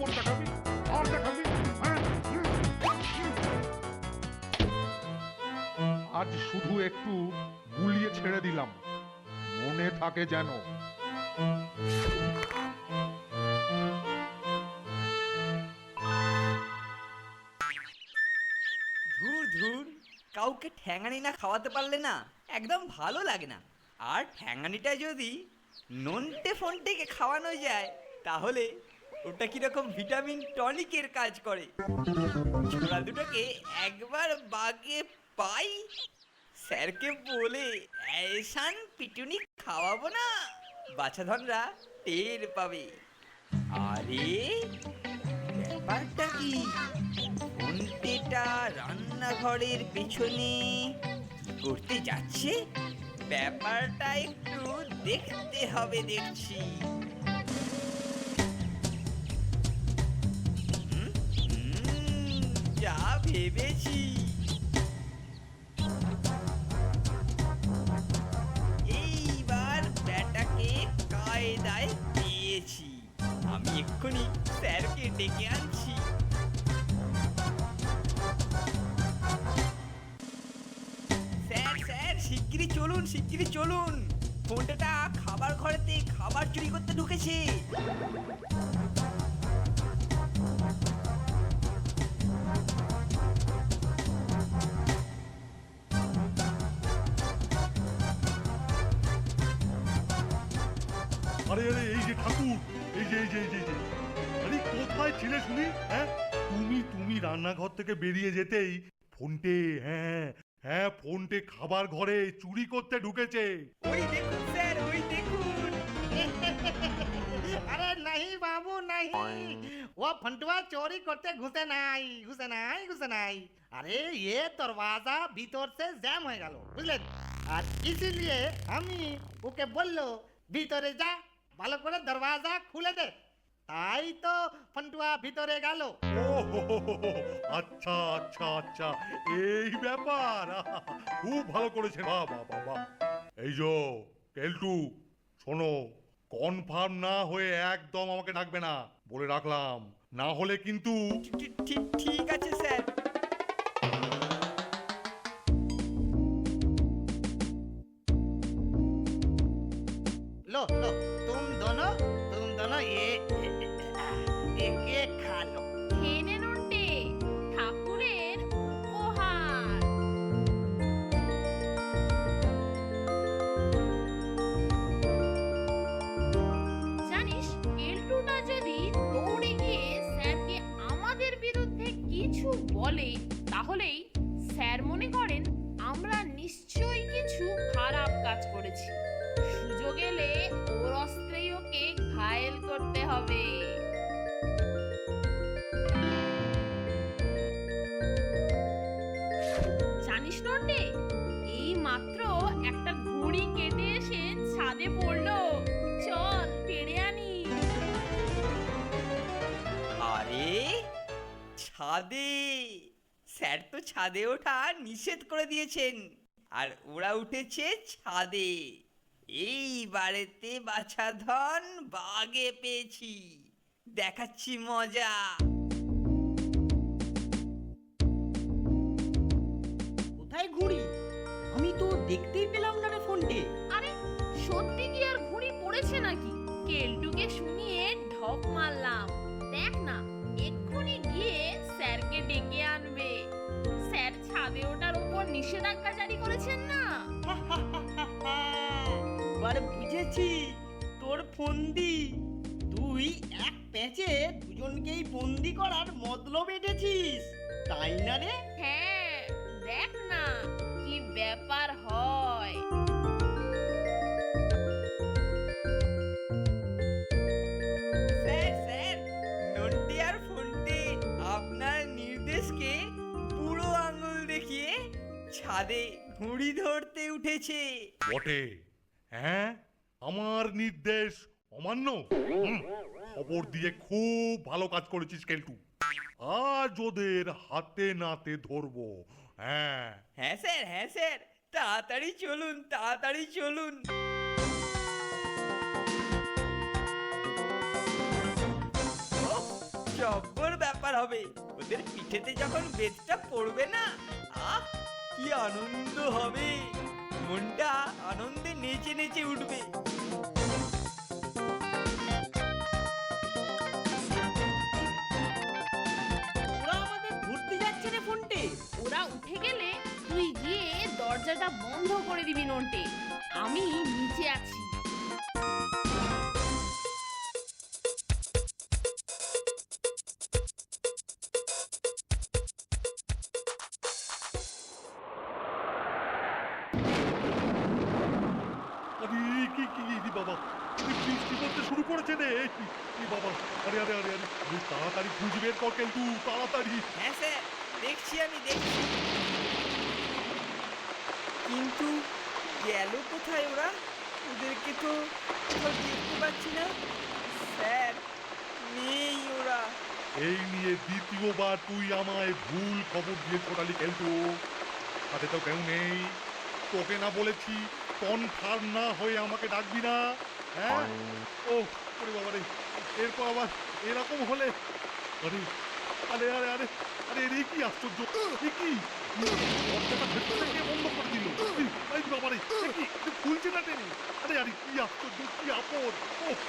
আর হ্যাঁ? আজ শুধু একটু গুলিয়ে ছেড়ে দিলাম। মনে থাকে যেন। ধুর ধুর। কাউকে ঠ্যাঙানি না খাওয়াতে পারলে না একদম ভালো লাগে না। আর ঠ্যাঙানিটা যদি নন্টে ফন্টেকে খাওয়ানো যায়, তাহলে ওটা কীরকম ভিটামিন টনিকের কাজ করে? ছোড়া দুটোকে একবার বাগে পাই। স্যারকে বলে এসান পিটুনি খাওয়াবো না, বাছাধনরা টের পাবে। আরে, ব্যাপারটা কি? ঘন্টেটা রান্নাঘরের পেছনে করতে যাচ্ছে? ব্যাপারটা একটু দেখতে হবে, দেখছি। যা ভেবেছি। এইবার ব্যাটাকে কায়দায় পেয়েছি আমি এক্ষুনি স্যারকে ডেকে আনছি। স্যার স্যার, শিগগিরই চলুন শিগগিরই চলুন। ফোনটা খাবার ঘরেতে খাবার চুরি করতে ঢুকেছে। আরে আরে এই যে ঠাকুর এই যে এই যে এই যে এই যে আরে কোথায় ছিলে শুনি হ্যাঁ তুমি তুমি রান্নাঘর থেকে বেরিয়ে যেতেই ফোনটে হ্যাঁ হ্যাঁ ফোনটে খাবার ঘরে চুরি করতে ঢুকেছে ওই দেখুন স্যার ওই দেখুন अरे नहीं बाबू नहीं वो फंटुआ चोरी करते घुसे नहीं घुसे नहीं घुसे नहीं अरे ये दरवाजा भीतर से জ্যাম হয়ে গেল বুঝলেন আর ইসিলিয়ে আমি ওকে বললো ভিতরে যা ভালো করে দরওয়াজা খুলে দে। তাই তো ফন্টুয়া ভিতরে গেল। ও হো হো আচ্ছা আচ্ছা আচ্ছা এই ব্যাপার। খুব ভালো করেছে বাবা বাবা এই যো কেলটু শোনো কনফার্ম না হয়ে একদম আমাকে ডাকবে না। বলে রাখলাম। না হলে কিন্তু ঠি- ঠিক আছে স্যার। লো লো। একে খালো খেয়ে আমাদের বিরুদ্ধে কিছু বলে তাহলেই স্যার মনে করেন আমরা নিশ্চয়ই কিছু খারাপ কাজ করেছি সুযোগ এলে ঘায়েল করতে হবে। জানিস নন্টে, এই মাত্র একটা ঘুড়ি কেটে এসে ছাদে পড়ল। চল পেড়ে আনি। আরে, ছাদে? স্যার তো ছাদে ওঠা নিষেধ করে দিয়েছেন। আর ওরা উঠেছে ছাদে। এই বাড়িতে বাছা ধন বাগে পেয়েছি। দেখাচ্ছি মজা। কোথায় ঘুড়ি? আমি তো দেখতেই পেলাম না রে ফোনটে। আরে সত্যি কি আর ঘুড়ি পড়েছে নাকি? কেলটুকে শুনিয়ে ঢপ মারলাম। দেখ না এক্ষুনি গিয়ে স্যারকে ডেকে আনবে। স্যার ছাদে ওঠার উপর নিষেধাজ্ঞা বুঝেছি তোর ফন্দি। তুই এক প্যাঁচে দুজনকেই বন্দি করার মতলব এঁটেছিস তাই না রে? হ্যাঁ দেখ না কি ব্যাপার হয়। স্যার স্যার নন্টে আর ফোনটে আপনার নির্দেশকে বুড়ো আঙুল দেখিয়ে ছাদে ঘুড়ি ধরতে উঠেছে। বটে হ্যাঁ? আমার নির্দেশ অমান্য। খবর দিয়ে খুব ভালো কাজ করেছিস কেলটু। আজ ওদের হাতে নাতে ধরবো। হ্যাঁ। হ্যাঁ স্যার হ্যাঁ স্যার। তাড়াতাড়ি চলুন তাড়াতাড়ি চলুন। জব্বর ব্যাপার হবে। ওদের পিঠেতে যখন বেদটা পড়বে না, আহ, কি আনন্দ হবে। মনটা আনন্দে নেচে নেচে উঠবে। ওরা ঘুরতে যাচ্ছে রে ফোনটে। ওরা উঠে গেলে তুই গিয়ে দরজাটা বন্ধ করে দিবি, নন্টে। আমি নিচে আছি। করেছে রে এই বাবা আরে আরে আরে আরে আরে, তাড়াতাড়ি খুঁজে বের কর কেলটু তাড়াতাড়ি। হ্যাঁ স্যার দেখছি আমি দেখছি। কিন্তু গেল কোথায় ওরা? ওদেরকে তো কোথাও দেখতে পাচ্ছি না। স্যার নেই ওরা। এই নিয়ে দ্বিতীয়বার তুই আমায় ভুল খবর দিয়ে ছোটালি কেলটু। হাতে তো কেউ নেই। তোকে না বলেছি কনফার্ম না হয়ে আমাকে ডাকবি না। হ্যাঁ? ও ওরে বাবা রে এরপর আবার এরকম হলে? আরে আরে আরে আরে আরে রে কি আশ্চর্য? এ কি? দরজাটা ভেতর বন্ধ করে দিল। এই বাবা রে এ কি? খুলছে না টেনে? আরে আরে কি আশ্চর্য কি আপদ। ও